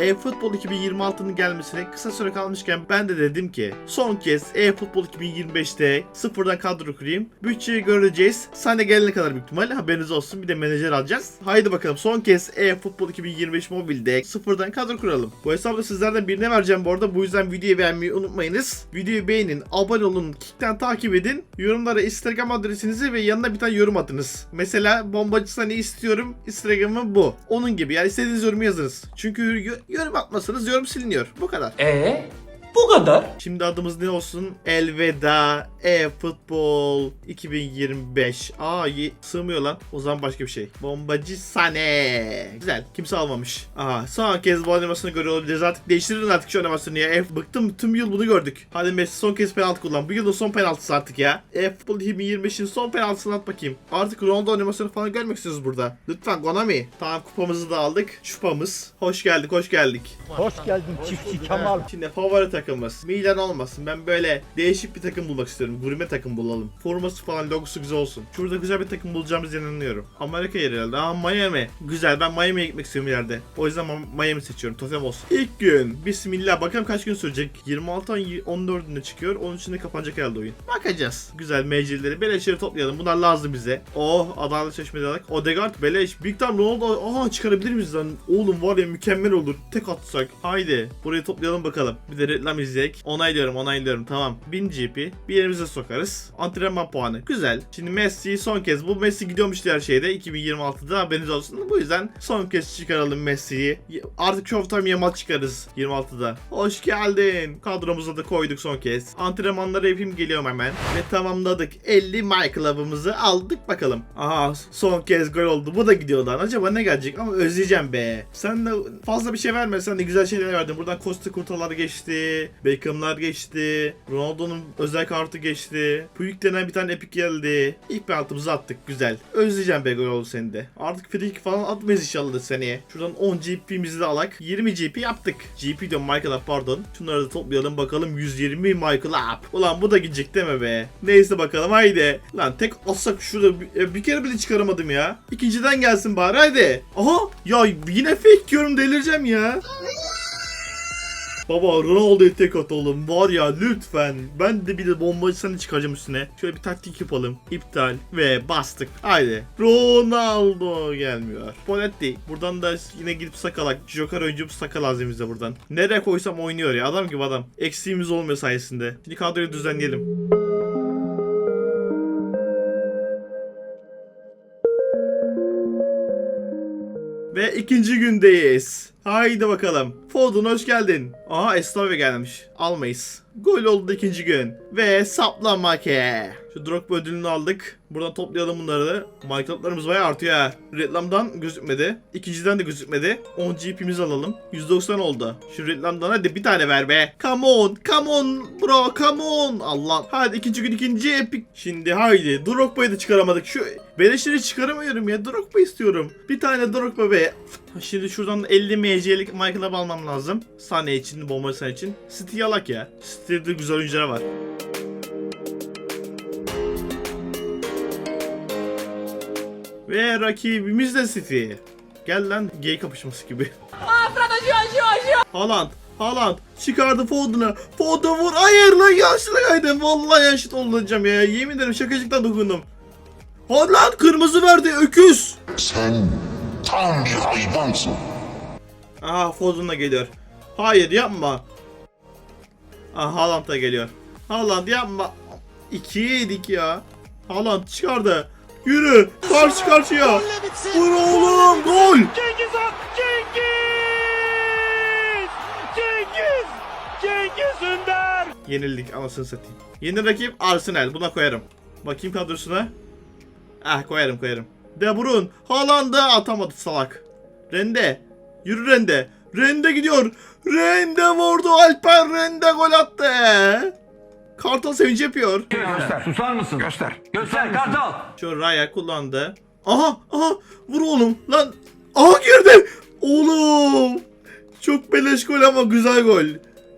E-Futbol 2026'nın gelmesine kısa süre kalmışken ben de dedim ki son kez E-Futbol 2025'te sıfırdan kadro kurayım. Bütçeyi göreceğiz. Sahne gelene kadar büyük ihtimalle haberiniz olsun. Bir de menajer alacağız. Haydi bakalım son kez E-Futbol 2025 mobilde sıfırdan kadro kuralım. Bu hesabda sizlerden birine vereceğim bu arada. Bu yüzden videoyu beğenmeyi unutmayınız. Videoyu beğenin, abone olun, Kick'ten takip edin. Yorumlara Instagram adresinizi ve yanına bir tane yorum atınız. Mesela bombacı ne istiyorum Instagram'ım bu. Onun gibi yani istediğiniz yorumu yazınız. Çünkü yorum atmasanız yorum siliniyor. Bu kadar. Ee, bu kadar. Şimdi adımız ne olsun? Elveda e-futbol 2025. Aa ye- sığmıyor lan. O zaman başka bir şey. Bombacı Sane. Güzel. Kimse almamış. Aha son kez bu animasyonu görüyor olabiliriz. Artık değiştirin artık şu animasyonu ya. E, bıktım tüm yıl bunu gördük. Hadi Messi son kez penaltı kullan. Bu yılın son penaltısı artık ya. E-futbol 2025'in son penaltısını at bakayım. Artık Ronaldo animasyonu falan görmek istiyoruz burada. Lütfen Konami. Tamam kupamızı da aldık. Şupamız. Hoş geldik hoş geldik. Hoş geldin çiftçi Kemal. Şimdi favori takımımız. Milan olmasın. Ben böyle değişik bir takım bulmak istiyorum. Gurme takım bulalım. Forması falan logosu güzel olsun. Şurada güzel bir takım bulacağımız inanıyorum. Amerika yeri herhalde. Aa Miami. Güzel. Ben Miami'ye gitmek istiyorum ileride. O yüzden Miami seçiyorum. Totem olsun. İlk gün. Bismillah. Bakalım kaç gün sürecek. 26 ayın 14'ünde çıkıyor. Onun içinde kapanacak herhalde oyun. Bakacağız. Güzel mecilleri. Beleşleri toplayalım. Bunlar lazım bize. Oh. Adalet Çeşme'de alak. Odegaard beleş. Big Time Ronaldo. Aha çıkarabilir miyiz lan? Oğlum var ya mükemmel olur. Tek atsak. Haydi. Burayı toplayalım bakalım. Bir de reklam izleyek. Onaylıyorum onaylıyorum. Tamam. 1000 GP. Bir yerimize sokarız. Antrenman puanı. Güzel. Şimdi Messi son kez. Bu Messi gidiyormuş diğer şeyde. 2026'da haberiniz olsun. Bu yüzden son kez çıkaralım Messi'yi. Artık Showtime Yamal çıkarız 26'da. Hoş geldin. Kadromuza da koyduk son kez. Antrenmanları yapayım geliyorum hemen. Ve tamamladık. 50 My Club'ımızı aldık bakalım. Aha son kez gol oldu. Bu da gidiyor lan. Acaba ne gelecek? Ama özleyeceğim be. Sen de fazla bir şey vermesen de güzel şeyler verdin. Buradan Costa Kurtalar geçti. Beckham'lar geçti. Ronaldo'nun özel kartı geçti. Puig denen bir tane epic geldi. İlk penaltımızı attık. Güzel. Özleyeceğim be gol oldu seni de. Artık free kick falan atmayız inşallah seneye. Şuradan 10 GP'mizi de alak. 20 GP yaptık. GP diyorum Michael pardon. Şunları da toplayalım bakalım 120 Michael Up. Ulan bu da gidecek mi be? Neyse bakalım haydi. Lan tek atsak şurada bir, bir kere bile çıkaramadım ya. İkinciden gelsin bari haydi. Aha ya yine fake diyorum delireceğim ya. Baba Ronaldo'yu tek atalım var ya lütfen. Ben de bir de bombacısını çıkaracağım üstüne. Şöyle bir taktik yapalım. İptal ve bastık. Haydi. Ronaldo gelmiyor. Poletti. Buradan da yine gidip sakalak. Joker oyuncumuz sakal lazım bize buradan. Nereye koysam oynuyor ya. Adam gibi adam. Eksiğimiz olmuyor sayesinde. Şimdi kadroyu düzenleyelim. Ve ikinci gündeyiz. Haydi bakalım. Foden hoş geldin. Aha Estove gelmiş. Almayız. Gol oldu ikinci gün. Ve saplama ke. Şu Drogba ödülünü aldık. Buradan toplayalım bunları da. Myclub'larımız bayağı artıyor ha. Reklamdan gözükmedi. İkinciden de gözükmedi. 10 GP'mizi alalım. 190 oldu. Şu reklamdan hadi bir tane ver be. Come on. Come on bro. Come on. Allah. Hadi ikinci gün ikinci epic. Şimdi haydi. Drogba'yı da çıkaramadık. Şu beleşleri çıkaramıyorum ya. Drogba istiyorum. Bir tane Drogba be. Şimdi şuradan 50 MC'lik Michael Up almam lazım. Saniye için, bomba saniye için. City yalak ya. City'de güzel oyuncular var. Ve rakibimiz de City. Gel lan gay kapışması gibi. Haaland. Haaland çıkardı Foden'ı. Foden vur. Hayır lan yaşlı kaydım. Vallahi yaşlı olacağım ya. Yemin ederim şakacıktan dokundum. Haaland kırmızı verdi öküz. Sen tam bir hayvansın. Aha Foden'la geliyor. Hayır yapma. Aha Haaland da geliyor. Haaland yapma. İkiye yedik ya. Haaland çıkardı. Yürü. Karşı karşıya. Vur oğlum. Gol. Cengiz Han! Cengiz! Cengiz! Cengiz Ünder! Yenildik anasını satayım. Yeni rakip Arsenal. Buna koyarım. Bakayım kadrosuna. Ah koyarım koyarım. De Bruyne. Haaland'ı atamadı salak. Rende. Yürü Rende. Rende gidiyor. Rende vurdu. Alper Rende gol attı. Kartal sevinci yapıyor. Göster. Susar mısın? Göster. Göster Kartal. Şu Raya kullandı. Aha aha vur oğlum lan. Aha girdi. Oğlum. Çok beleş gol ama güzel gol.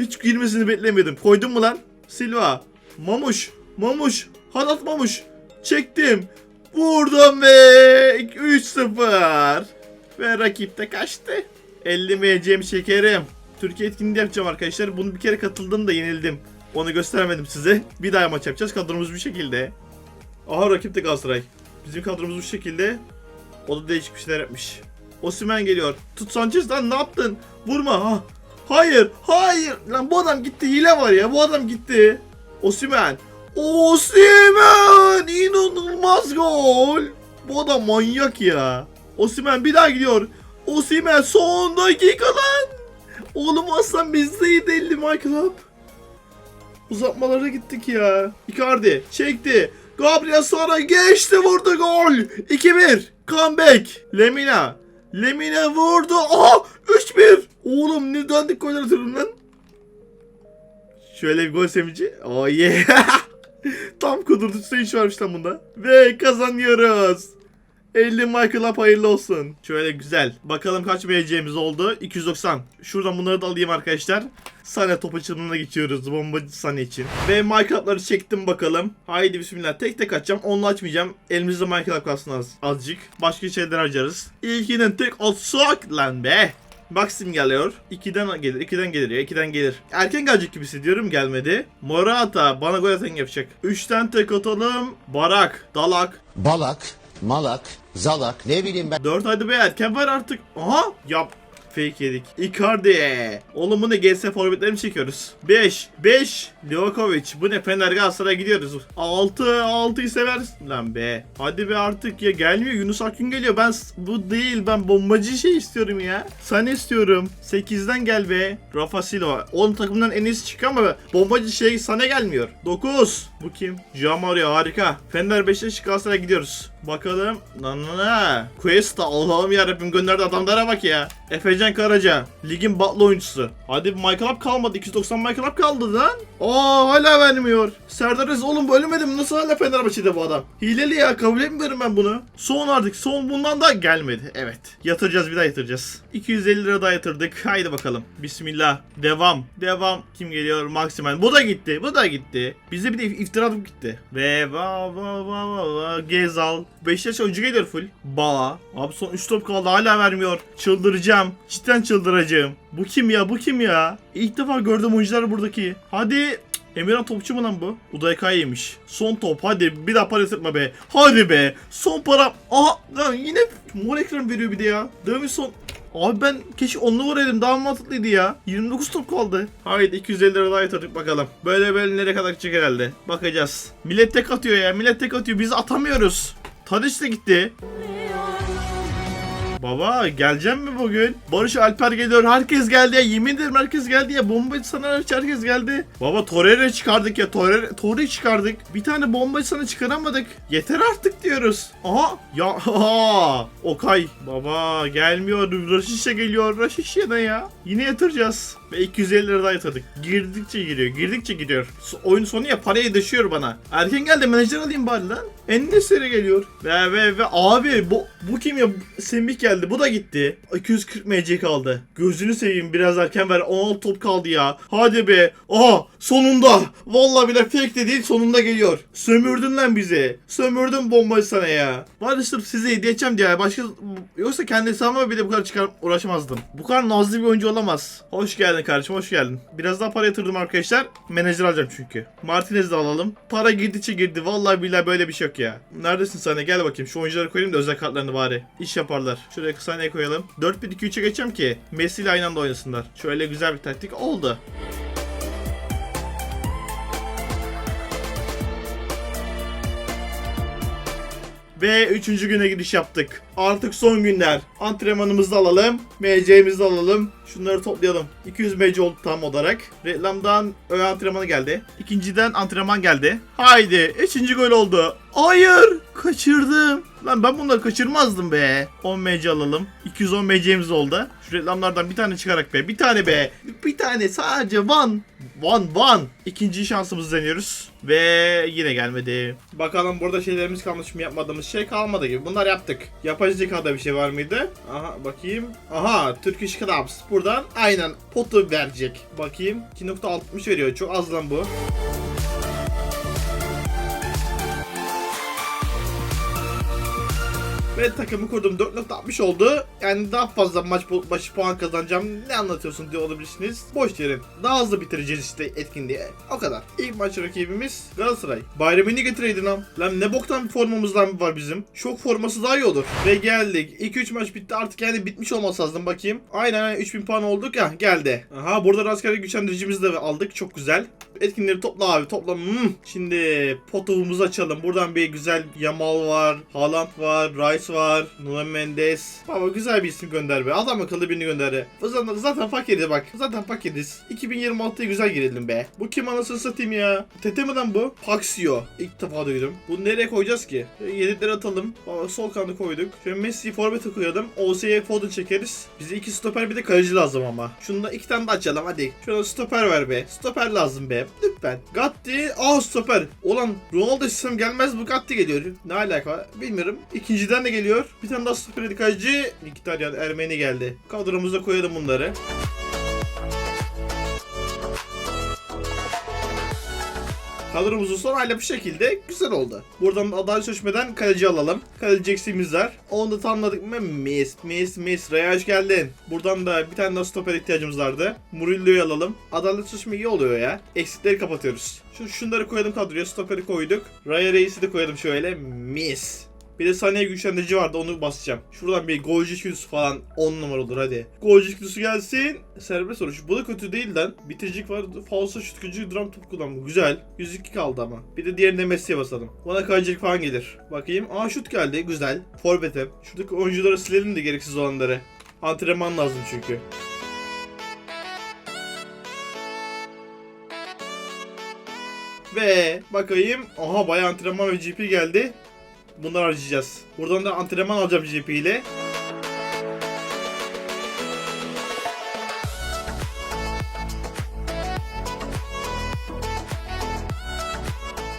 Hiç girmesini beklemiyordum. Koydun mu lan? Silva. Mamuş. Mamuş. Halat Mamuş. Çektim. Vurdum ve 3-0. Ve rakip de kaçtı. 50 MC'm şekerim. Türkiye etkinliği yapacağım arkadaşlar. Bunu bir kere katıldım da yenildim. Onu gösteremedim size. Bir daha maç yapacağız. Kadromuz bu şekilde. Aha rakip de Galatasaray. Bizim kadromuz bu şekilde. O da değişik bir şeyler yapmış. Osimhen geliyor. Tut Sanchez lan ne yaptın? Vurma ha. Hayır, hayır. Lan bu adam gitti. Hile var ya. Bu adam gitti. Osimhen. Osimhen! İnanılmaz gol. Bu adam manyak ya. Osimhen bir daha gidiyor. Osimhen son dakika lan. Oğlum aslan bizdeydi 50 My Club. Uzatmalara gittik ya. Icardi çekti. Gabriel Sara geçti vurdu gol. 2-1. Comeback. Lemina. Lemina vurdu. Aha 3-1. Oğlum ne dandik goller atıyorum lan. Şöyle bir gol sevinci. Oh yeah. Tam kudurtucu iş varmış lan bunda. Ve kazanıyoruz. 50 Michael Up hayırlı olsun. Şöyle güzel. Bakalım kaç vereceğimiz oldu. 290. Şuradan bunları da alayım arkadaşlar. Sane top açılımına geçiyoruz. Bombacı Sane için. Ve Michael Up'ları çektim bakalım. Haydi bismillah. Tek tek açacağım. Onu açmayacağım. Elimizde Michael Up kalsın az, azıcık. Başka şeyler harcarız. İlkinin tek atsak lan be. Maxim geliyor. 2'den gelir, 2'den gelir ya, 2'den gelir. Erken gelecek gibi hissediyorum, gelmedi. Morata bana gol atan yapacak. 3'ten tek atalım. Barak, Dalak. Balak, malak, zalak ne bileyim ben. 4 hadi be erken var artık. Aha, yap. Fake yedik. Icardi. Oğlum bu ne GS forvetleri mi çekiyoruz? 5. 5. Livakovic. Bu ne Fener Galatasaray'a gidiyoruz. 6. 6'yı seversin lan be. Hadi be artık ya gelmiyor. Yunus Akgün geliyor. Ben bu değil. Ben bombacı şey istiyorum ya. Sen istiyorum. 8'den gel be. Rafa Silva. Oğlum takımdan en iyisi çıkıyor ama bombacı şey sana gelmiyor. 9. Bu kim? Jamario harika. Fener Beşiktaş Galatasaray'a gidiyoruz. Bakalım. Na na na. Cuesta Allah'ım yarabbim gönderdi adamlara bak ya. Efecan Karaca. Ligin batlı oyuncusu. Hadi Michael Up kalmadı. 290 Michael Up kaldı lan. Aa hala vermiyor. Serdar Aziz oğlum bölmedim. Nasıl hala Fenerbahçe'de bu adam? Hileli ya kabul etmiyorum ben bunu. Son artık. Son bundan da gelmedi. Evet. Yatıracağız bir daha yatıracağız. 250 lira daha yatırdık. Haydi bakalım. Bismillah. Devam. Devam. Kim geliyor? Maximen. Bu da gitti. Bu da gitti. Bize bir de iftira gitti. Ve va va va va va. Gezal. Beşiktaş oyuncu geliyor full. Bala. Abi son 3 top kaldı hala vermiyor. Çıldıracağım. Cidden çıldıracağım. Bu kim ya? Bu kim ya? İlk defa gördüm oyuncular buradaki. Hadi. Emirhan topçu mu lan bu? Udayka yemiş. Son top hadi bir daha para yatırma be. Hadi be. Son para. Aha lan yine mor ekran veriyor bir de ya. Dövmüş son. Abi ben keşke onlu vuraydım daha mantıklıydı ya. 29 top kaldı. Haydi 250 lira daha yatırdık bakalım. Böyle böyle nereye kadar çıkacak herhalde. Bakacağız. Millet tek atıyor ya. Millet tek atıyor. Biz atamıyoruz. Tadiç de gitti. Baba geleceğim mi bugün? Barış Alper geliyor. Herkes geldi ya. Yemin ederim herkes geldi ya. Bombacı sana herkes geldi. Baba Torreira çıkardık ya. Torreira, Torreira çıkardık. Bir tane bombacı sana çıkaramadık. Yeter artık diyoruz. Aha. Ya. Aha. Okay. Baba gelmiyor. Raşişe geliyor. Raşişe ne ya? Yine yatıracağız. Ve 250 lira daha yatırdık. Girdikçe giriyor. Girdikçe gidiyor. Oyun sonu ya parayı düşüyor bana. Erken geldi menajer alayım bari lan. Endeseri geliyor. Ve ve ve abi bu bu kim ya? Semih geldi. Bu da gitti. 240 MC kaldı. Gözünü seveyim biraz erken ver. 16 top kaldı ya. Hadi be. Aha sonunda. Vallahi bile fake de değil sonunda geliyor. Sömürdün lan bizi. Sömürdün bombayı sana ya. Var sırf size hediye edeceğim diye. Başka yoksa kendi hesabıma bile bu kadar çıkar uğraşmazdım. Bu kadar nazlı bir oyuncu olamaz. Hoş geldin kardeşim hoş geldin. Biraz daha para yatırdım arkadaşlar. Menajer alacağım çünkü. Martinez'i de alalım. Para girdikçe girdi. Vallahi billahi böyle bir şey yok ya. Neredesin sen? Gel bakayım. Şu oyuncuları koyayım da özel kartlarını bari. İş yaparlar. Şuraya kısa koyalım. 4-1-2-3'e geçeceğim ki Messi ile aynı anda oynasınlar. Şöyle güzel bir taktik oldu. Ve üçüncü güne giriş yaptık. Artık son günler. Antrenmanımızı alalım. MC'mizi alalım. Şunları toplayalım. 200 MC oldu tam olarak. Reklamdan ön antrenmanı geldi. İkinciden antrenman geldi. Haydi. Üçüncü gol oldu. Hayır. Kaçırdım. Lan ben bunları kaçırmazdım be. 10 MC alalım. 210 MC'miz oldu. Şu reklamlardan bir tane çıkarak be. Bir tane be. Bir tane sadece one. One one. İkinci şansımızı deniyoruz. Ve yine gelmedi. Bakalım burada şeylerimiz kalmış mı yapmadığımız şey kalmadı gibi. Bunlar yaptık. Yapay zekada bir şey var mıydı? Aha bakayım. Aha Turkish Clubs. Buradan aynen potu verecek. Bakayım. 2.60 veriyor. Çok az lan bu. Ve takımı kurdum 4.60 oldu. Yani daha fazla maç başı puan kazanacağım. Ne anlatıyorsun diye olabilirsiniz. Boş yerin. Daha hızlı bitireceğiz işte etkinliği. O kadar. İlk maç rakibimiz Galatasaray. Bayramını getireydin am. Lan ne boktan bir formamız lan var bizim. Şok forması daha iyi olur. Ve geldik. 2-3 maç bitti artık yani bitmiş olması lazım bakayım. Aynen aynen 3000 puan olduk ya geldi. Aha burada rastgele güçlendiricimizi de aldık. Çok güzel. Etkinleri topla abi topla. Hmm. Şimdi potumuzu açalım. Buradan bir güzel Yamal var. Haaland var. Rice var. Nuno Mendes. Baba güzel bir isim gönder be. Adam akıllı birini gönder. be. Zaten, zaten fakiriz bak. Zaten fakiriz. 2026'ya güzel girelim be. Bu kim anasını satayım ya? Tete mi lan bu? Paxio. İlk defa duydum. Bunu nereye koyacağız ki? Yedikleri atalım. Baba sol kanı koyduk. Şöyle Messi'yi forvete koyalım. OS'ye Foden çekeriz. Bize iki stoper bir de kaleci lazım ama. Şunu da iki tane de açalım hadi. Şuna stoper ver be. Stoper lazım be. Lütfen. Gatti. Aa stoper. Ulan Ronaldo sistem gelmez bu Gatti geliyor. Ne alaka? Bilmiyorum. İkinciden de geliyor. Bir tane daha stoper kaleci. Mkhitaryan Ermeni geldi. Kadromuza koyalım bunları. Kadromuzun son hali bu şekilde güzel oldu. Buradan aday seçmeden kaleci alalım. Kaleci eksiğimiz var. Onu da tamamladık mı? Mis, mis, mis. Raya hoş geldin. Buradan da bir tane daha stoper ihtiyacımız vardı. Murillo'yu alalım. Adalet seçimi iyi oluyor ya. Eksikleri kapatıyoruz. Şu, şunları koyalım kadroya. Stoperi koyduk. Raya Reis'i de koyalım şöyle. Mis. Bir de saniye güçlendirici vardı onu basacağım. Şuradan bir golcü kilosu falan 10 numara olur hadi. Golcü kilosu gelsin. Serbest vuruş. Bu da kötü değil lan. Bitiricik var. Falso şut gücü drum top kullanma. Güzel. 102 kaldı ama. Bir de diğerine Messi'ye basalım. Bana kalecilik falan gelir. Bakayım. Aa şut geldi. Güzel. Forvet'e. Şuradaki oyuncuları silelim de gereksiz olanları. Antrenman lazım çünkü. Ve bakayım. Aha bayağı antrenman ve GP geldi. Bunları harcayacağız. Buradan da antrenman alacağım GP ile.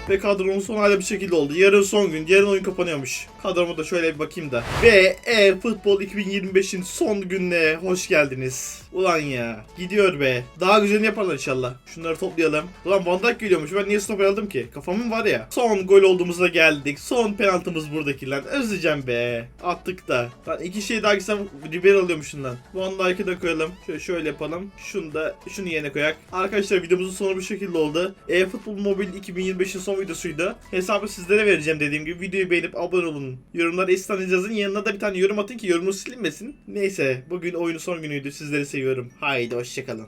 Ve kadronun son hali bir şekilde oldu. Yarın son gün, yarın oyun kapanıyormuş. Kadroma da şöyle bir bakayım da. Ve e-futbol 2025'in son gününe hoş geldiniz. Ulan ya, gidiyor be. Daha güzelini yaparlar inşallah. Şunları toplayalım. Ulan Van Dijk geliyormuş. Ben niye stoper aldım ki? Kafamın var ya. Son gol olduğumuzda geldik. Son penaltımız buradaki lan. Özleyeceğim be. Attık da. Lan iki şey daha gitsem Ribery alıyormuşum lan. Van Dijk'ı da koyalım. Şöyle, şöyle yapalım. Şunu da şunu yerine koyak. Arkadaşlar videomuzun sonu bu şekilde oldu. E-Futbol Mobil 2025'in son videosuydu. Hesabı sizlere vereceğim dediğim gibi. Videoyu beğenip abone olun. Yorumlara İstanbul yazın. Yanına da bir tane yorum atın ki yorumunuz silinmesin. Neyse bugün oyunun son günüydü. Sizleri seviyorum. Haydi hoşçakalın.